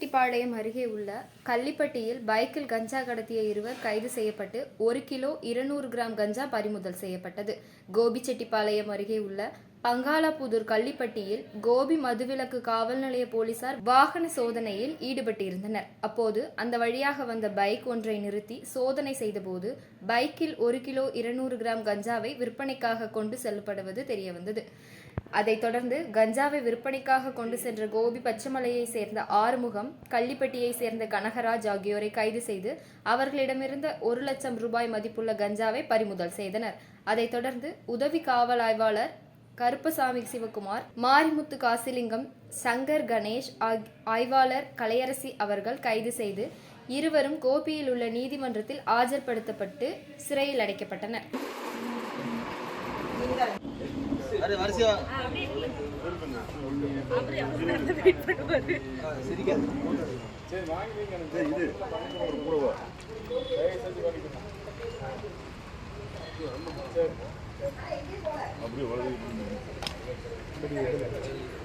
பச்சைப்பாளையம் அருகே உள்ள கள்ளிப்பட்டியில் பைக்கில் கஞ்சா கடத்திய இருவர் கைது செய்யப்பட்டு ஒரு கிலோ இருநூறு கிராம் கஞ்சா பறிமுதல் செய்யப்பட்டது. கோபிச்செட்டிப்பாளையம் அருகே உள்ள பங்காளப்புதூர் கள்ளிப்பட்டியில் கோபி மதுவிலக்கு காவல் நிலைய போலீசார் வாகன சோதனையில் ஈடுபட்டிருந்தனர். அப்போது அந்த வழியாக வந்த பைக் ஒன்றை நிறுத்தி சோதனை செய்தபோது பைக்கில் ஒரு கிலோ இருநூறு கிராம் கஞ்சாவை விற்பனைக்காக கொண்டு செல்லப்படுவது தெரியவந்தது. அதைத் தொடர்ந்து கஞ்சாவை விற்பனைக்காக கொண்டு சென்ற கோபி பச்சைமலையை சேர்ந்த ஆறுமுகம் கள்ளிப்பட்டியை சேர்ந்த கனகராஜ் ஆகியோரை கைது செய்து அவர்களிடமிருந்த ஒரு லட்சம் ரூபாய் மதிப்புள்ள கஞ்சாவை பறிமுதல் செய்தனர். அதைத் தொடர்ந்து உதவி காவல் ஆய்வாளர் கருப்பசாமி சிவகுமார் மாரிமுத்து காசிலிங்கம் சங்கர் கணேஷ் ஆய்வாளர் கலையரசி அவர்கள் கைது செய்து இருவரும் கோபியில் உள்ள நீதிமன்றத்தில் ஆஜர்படுத்தப்பட்டு சிறையில் அடைக்கப்பட்டனர். அப்படியே Buraya